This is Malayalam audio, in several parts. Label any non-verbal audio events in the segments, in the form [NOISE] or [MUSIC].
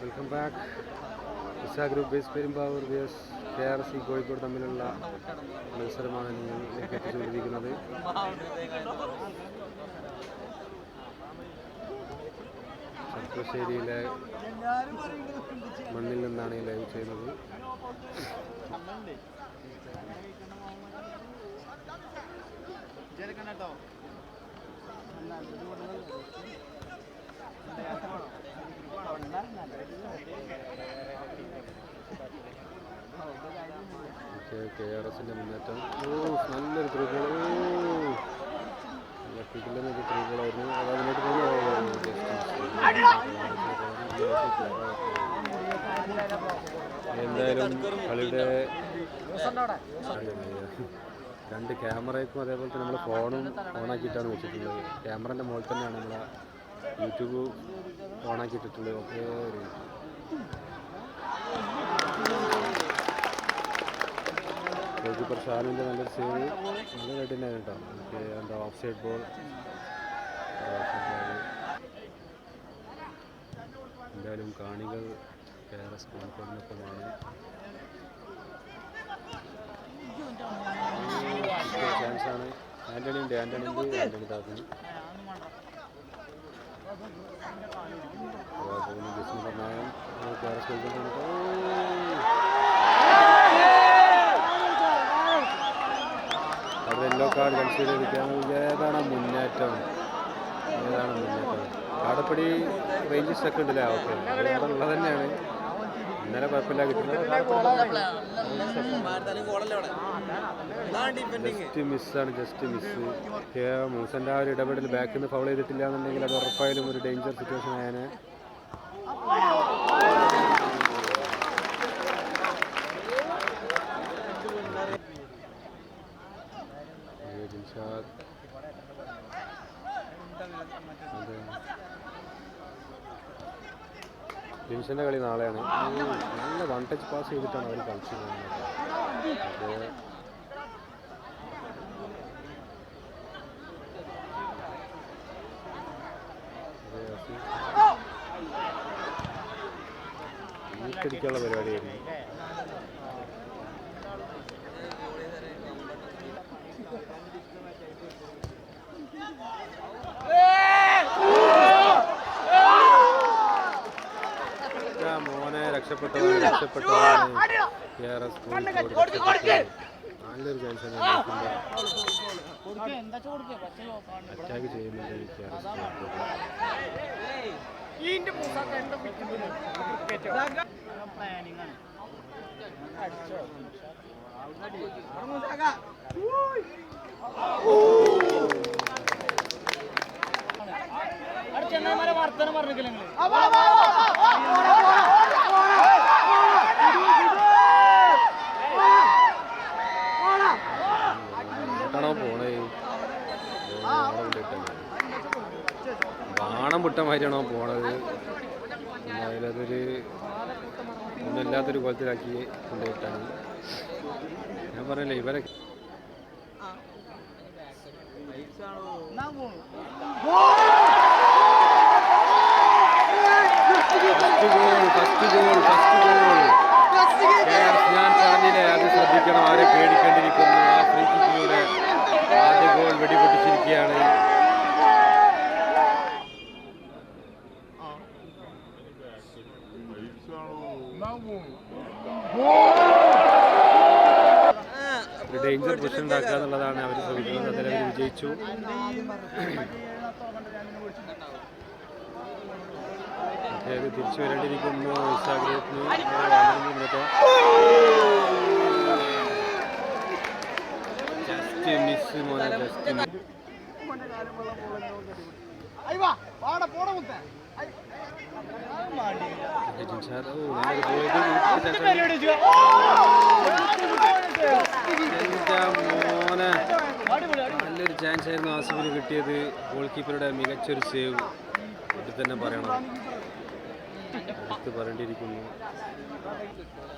Welcome back Isa group base Perumbavoor base K R C Kozhikode തമ്മിലുള്ള മത്സരമാണ് നിങ്ങൾ എത്തിച്ചുകൊണ്ടിരിക്കുന്നത്. ചർപ്പശ്ശേരിയിലെ മണ്ണിൽ നിന്നാണ് ഈ ലൈവ് ചെയ്യുന്നത്. കെ ആർ എസിന്റെ മുന്നേറ്റം. ഓ നല്ലൊരു ത്രികോൾ നല്ല കിടിലൊരു ത്രികോളായിരുന്നു അത് അതിനോട്ട് എന്തായാലും കളിയുടെ രണ്ട് ക്യാമറയ്ക്കും അതേപോലെ തന്നെ നമ്മൾ ഫോണും ഓണാക്കിയിട്ടാണ് വെച്ചിട്ടുള്ളത്. ക്യാമറന്റെ മുകളിൽ തന്നെയാണ് നമ്മൾ യൂട്യൂബ് ഓണാക്കിയിട്ടിട്ടുള്ളത്. ഒക്കെ ഒരു ഗോൾകീപ്പർ ഷാനുവിന്റെ നല്ലൊരു സേവ് നല്ല റെഡി തന്നെയാണ് കേട്ടോ. നമുക്ക് എന്താ ഓഫ് സൈഡ് ബോൾ എന്തായാലും കാണികൾ കെ ആർ എസ് ചാൻസ് ആണ് ആന്റണി ഉണ്ട് ആന്റണി ഉണ്ട് ആന്റണി താക്കുന്നു അത് യെല്ലോ കാർഡ് ചെയ്തിരിക്കാൻ ഏതാണ് മുന്നേറ്റം? ഏതാണ് മുന്നേറ്റം? കാടപ്പടി റേഞ്ചസ് ഒക്കെ ഉണ്ടല്ലേ ഓക്കെ ഉള്ളത് തന്നെയാണ്. ഇന്നലെ കുഴപ്പമില്ല ജസ്റ്റ് മിസ് ആണ്. ജസ്റ്റ് മിസ് മൂസന്റെ ആ ഒരു ഇടപെടൽ ബാക്കിൽ നിന്ന് ഫൗൾ ചെയ്തിട്ടില്ല എന്നുണ്ടെങ്കിൽ അത് ഉറപ്പായാലും ഒരു ഡേഞ്ചർ സിറ്റുവേഷൻ ആയാണ് ജിൻഷാദ്. അതെ. ജിൻഷന്റെ കളി നാളെയാണ്. നല്ല വൺ ടച്ച് പാസ് ചെയ്തിട്ടാണ് അവർ കളിച്ചു പോകുന്നത് അതെ അതെ, അസീസ്. വീട്ടടിക്കാനുള്ള പരിപാടിയായിരുന്നു. മോനെ രക്ഷപ്പെട്ടവനെ രക്ഷപ്പെട്ടവനെ KRS കോഴിക്കോട് രക്ഷപ്പെട്ടു. നല്ലൊരു ചാൻസ് അറ്റാക്ക് ചെയ്യുന്നുണ്ട് ഈ KRS കോഴിക്കോട്. വർത്തനം പറഞ്ഞിട്ടില്ല നിങ്ങൾ. എങ്ങോട്ടാണോ പോണേ ബാണം വിട്ട മാതിരിയാണോ പോണത്? അതിലതൊരു ഒന്നുമില്ലാത്തൊരു കോലത്തിലാക്കി കൊണ്ടുപോയിട്ടാണ് ഞാൻ പറഞ്ഞില്ലേ ഇവരെ ഞാൻ പറഞ്ഞില്ലേ അത് ശ്രദ്ധിക്കണം ആരെ പേടിക്കേണ്ടിയിരിക്കുന്നു ആ ഫ്രീ കിക്കിലൂടെ ആദ്യ ഗോൾ വെടിപൊട്ടിച്ചിരിക്കുകയാണ് ഒരു ഡേഞ്ചർ പ്രശ്നം ഉണ്ടാക്കുക എന്നുള്ളതാണ് അവർ ശ്രമിക്കുന്നത്. അതിൽ അവർ വിജയിച്ചു. അതായത് തിരിച്ചു വരേണ്ടിയിരിക്കുന്നു. ഇൻസ്റ്റാഗ്രാമിന് ജസ്റ്റ് മിസ് മോനെ ജസ്റ്റ് മിസ് ജിൻഷാദ് ഓ നല്ലൊരു goal. നല്ലൊരു ചാൻസ് ആയിരുന്നു ആസിഫിന് കിട്ടിയത് ഗോൾ കീപ്പറുടെ മികച്ചൊരു സേവ് ഇത് തന്നെ പറയണം. എടുത്ത് പറയേണ്ടിയിരിക്കുന്നു.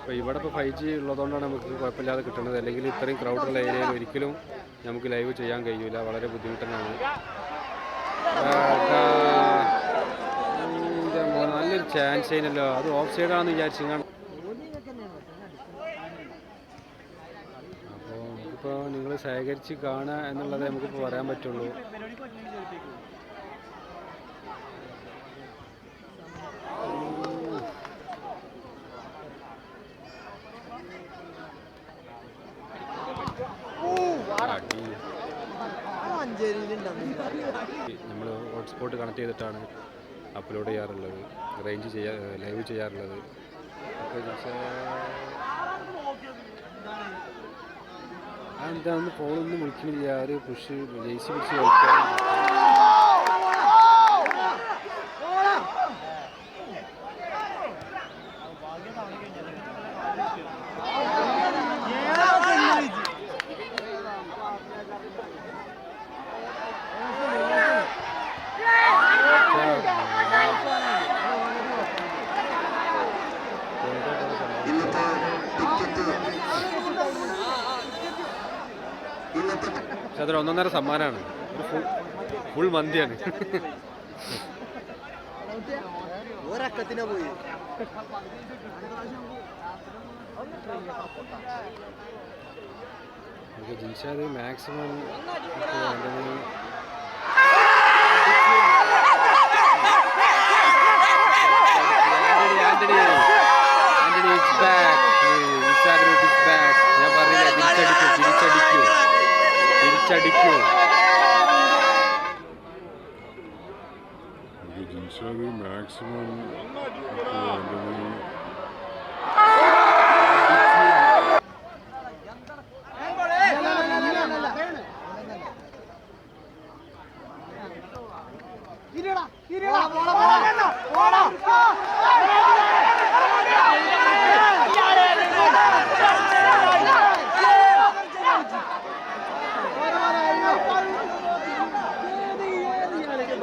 അപ്പോൾ ഇവിടെ ഇപ്പോൾ ഫൈവ് ജി ഉള്ളതുകൊണ്ടാണ് നമുക്ക് കുഴപ്പമില്ലാതെ കിട്ടുന്നത്. അല്ലെങ്കിൽ ഇത്രയും ക്രൗഡുള്ള ഏരിയയിൽ ഒരിക്കലും നമുക്ക് ലൈവ് ചെയ്യാൻ കഴിയില്ല വളരെ ബുദ്ധിമുട്ടനാണ് നല്ലൊരു ചാൻസ് ചെയ്യുന്നല്ലോ അത് ഓഫ് സൈഡാണെന്ന് വിചാരിച്ചിങ്ങാണ് അപ്പോൾ നിങ്ങൾ ശേഖരിച്ച് കാണുക എന്നുള്ളതേ നമുക്കിപ്പോൾ പറയാൻ പറ്റുള്ളൂ അടി നമ്മൾ ഹോട്ട്സ്പോട്ട് കണക്ട് ചെയ്തിട്ടാണ് അപ്ലോഡ് ചെയ്യാറുള്ളത് റേഞ്ച് ചെയ്യാ ലൈവ് ചെയ്യാറുള്ളത്. ഒന്ന് ഫോണൊന്നും വിളിക്കണില്ല ഒരു പുഷ് ജയിച്ച് പിടിച്ച് കളിക്കാൻ ഒന്നൊന്നര സമ്മാനമാണ്. ഫുൾ മന്തിയാണ്. ഒരക്കത്തിനെ പോയി. ജിൻഷാദ് മാക്സിമം വേണ്ടത് Antony Antony Antony is back. ഏയ്, ഇൻസ്റ്റാ ഗ്രൂപ്പ് is back. ഞാൻ പറഞ്ഞില്ല തിരിച്ചടിക്കൂ തിരിച്ചടിക്കൂ തിരിച്ചടിക്കൂ ജിൻഷാദ് മാക്സിമം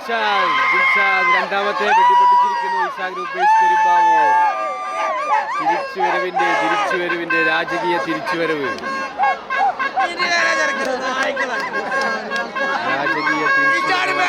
ജിൻഷാദ് ജിൻഷാദ് രണ്ടാമത്തെ വെടിപൊട്ടിച്ചിരിക്കുന്നു ഇസാ ഗ്രൂപ്പ് ബേസ് പെരുമ്പാവൂർ. തിരിച്ചുവരവിന്റെ തിരിച്ചുവരവിന്റെ രാജകീയ തിരിച്ചുവരവ്. രാജകീയ തിരിച്ചുവരവ്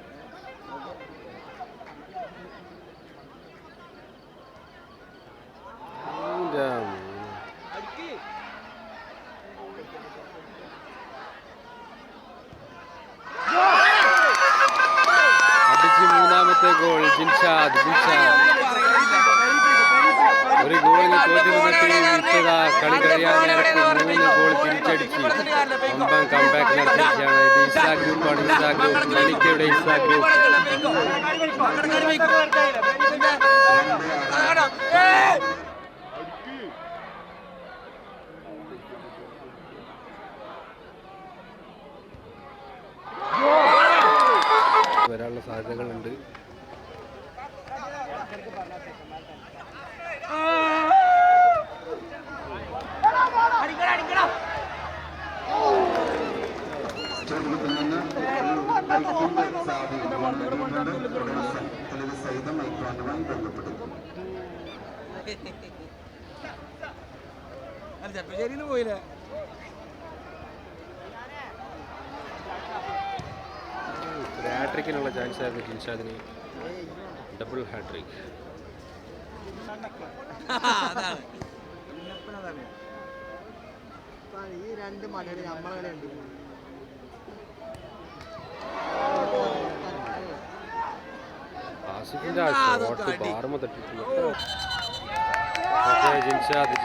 ഒരു ഗോളിന് തോറ്റു നിന്നിട്ട് ഇപ്പതാ കളി കഴിയാൻ നേരത്ത് മൂന്ന് ഗോൾ തിരിച്ചടിച്ച് ഒമ്പം കംബാക്ക് നടത്തിയിരിക്കുകയാണ് ഇത് ഗ്രൂപ്പാണ് ഗ്രൂപ്പ് വരാനുള്ള സാധ്യതകളുണ്ട് തീരുമാനവുമായി ബന്ധപ്പെടുന്നു. [LAUGHS] ഹാട്രിക്കിനുള്ള ചാൻസ് ആയിരുന്നു ജിൻഷാദിന്. ഡബിൾ ഹാട്രിക് ഈ രണ്ട് മലയാളി നമ്മളെ കളി ഉണ്ട് ആസിഫിന്റെ ആ ഷോട്ട് ബാറുമ തട്ടിട്ടുണ്ട് ഓക്കെ ജിൻഷാദ്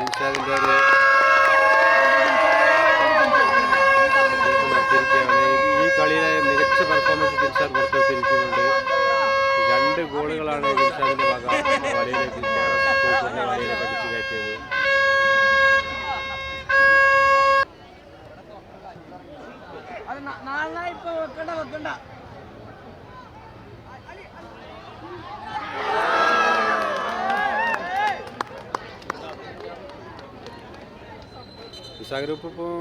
വിസ ഗ്രൂപ്പ് ഇപ്പോൾ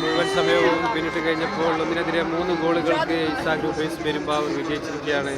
മുഴുവൻ സമയവും പിന്നിട്ട് കഴിഞ്ഞപ്പോൾ ഒന്നിനെതിരെ മൂന്ന് ഗോളുകൾക്ക് ഇസാ ഗ്രൂപ്പ് പെരുമ്പാവൂർ വിജയിച്ചിരിക്കുകയാണ്.